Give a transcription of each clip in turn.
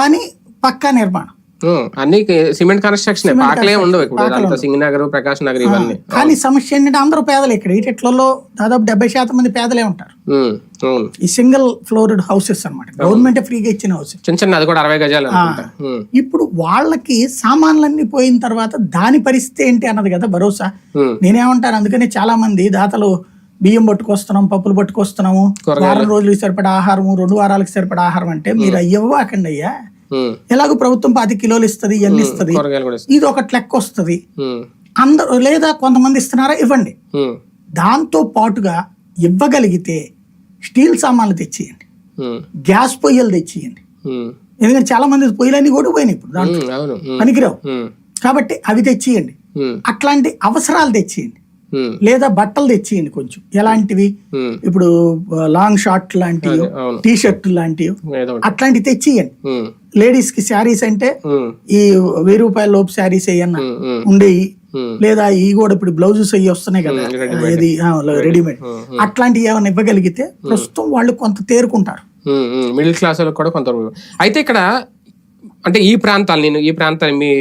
కానీ పక్కా నిర్మాణం. అన్ని సిమెంట్ కన్స్ట్రక్షన్ పాకలే ఉండవు ఇప్పుడు. ప్రకాష్ నగర్ ఇవన్నీ. కానీ సమస్య ఏంటంటే అందరూ పేదలు ఇక్కడ. ఈటెట్లలో దాదాపు డెబ్బై శాతం మంది పేదలే ఉంటారు. ఈ సింగిల్ ఫ్లోర్డ్ హౌసెస్ అన్నమాట. గవర్నమెంట్ ఫ్రీగా ఇచ్చిన హౌసెస్. చిన్న చిన్న అది కూడా అరవై గజాలు ఇప్పుడు వాళ్ళకి సామాన్లన్నీ పోయిన తర్వాత దాని పరిస్థితి ఏంటి అన్నది కదా భరోసా. నేనేమంటాను అందుకనే చాలా మంది దాతలు బియ్యం పట్టుకొస్తున్నాం పప్పులు పట్టుకొస్తున్నాము. వారం రోజులకి సరిపడా ఆహారం రెండు వారాలకు సరిపడా ఆహారం అంటే మీరు అయ్యవ్వకండి అయ్యా. ఎలాగో ప్రభుత్వం పది కిలోలు ఇస్తుంది ఇవన్నీ ఇస్తుంది. ఇది ఒకటి లెక్క వస్తుంది. అందరూ లేదా కొంతమంది ఇస్తున్నారా? ఇవ్వండి. దాంతో పాటుగా ఇవ్వగలిగితే స్టీల్ సామాన్లు తెచ్చియండి. గ్యాస్ పొయ్యలు తెచ్చియండి. ఎందుకంటే చాలా మంది పొయ్యిలన్నీ కూడా పోయినాయి ఇప్పుడు దాంట్లో. పనికిరావు. కాబట్టి అవి తెచ్చియండి. అట్లాంటి అవసరాలు తెచ్చియండి. లేదా బట్టలు తెచ్చియండి కొంచెం. ఎలాంటివి? ఇప్పుడు లాంగ్ షార్ట్ లాంటివి టీ షర్ట్ లాంటివి ఏదో. అట్లాంటివి తెచ్చియండి. లేడీస్కి శారీస్ అంటే ఈ వెయ్యి రూపాయల లోపు శారీస్ అయ్యన్న ఉండేవి లేదా ఈ కూడా ఇప్పుడు బ్లౌజెస్ అయ్యి వస్తున్నాయి కదా. ఇది రెడీమేడ్ అట్లాంటివి ఏమైనా ఇవ్వగలిగితే ప్రస్తుతం వాళ్ళు కొంత తేరుకుంటారు. మిడిల్ క్లాస్ వాళ్ళకి కూడా కొంత అయితే ఇక్కడ అంటే ఈ ప్రాంతాలు నేను ఈ ప్రాంతాలు మీ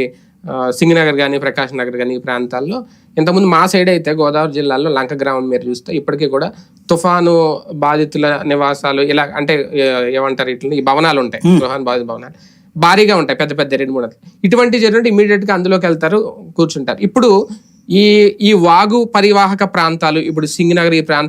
సింగనగర్ కానీ ప్రకాష్ నగర్ కానీ ఈ ప్రాంతాల్లో ఇంతకుముందు మా సైడ్ అయితే గోదావరి జిల్లాలో లంక గ్రామం మీరు చూస్తే ఇప్పటికీ కూడా తుఫాను బాధితుల నివాసాలు ఇలా అంటే ఏమంటారు ఇట్లా ఈ భవనాలు ఉంటాయి. తుఫాను బాధిత భవనాలు. భారీగా ఉంటాయి. పెద్ద పెద్ద రెండు మూడు. ఇటువంటి జరిగినట్టు ఇమీడియట్గా అందులోకి వెళ్తారు కూర్చుంటారు. ఇప్పుడు ఈ ఈ వాగు పరివాహక ప్రాంతాలు ఇప్పుడు సింగనగర్ ఈ ప్రాంతాలు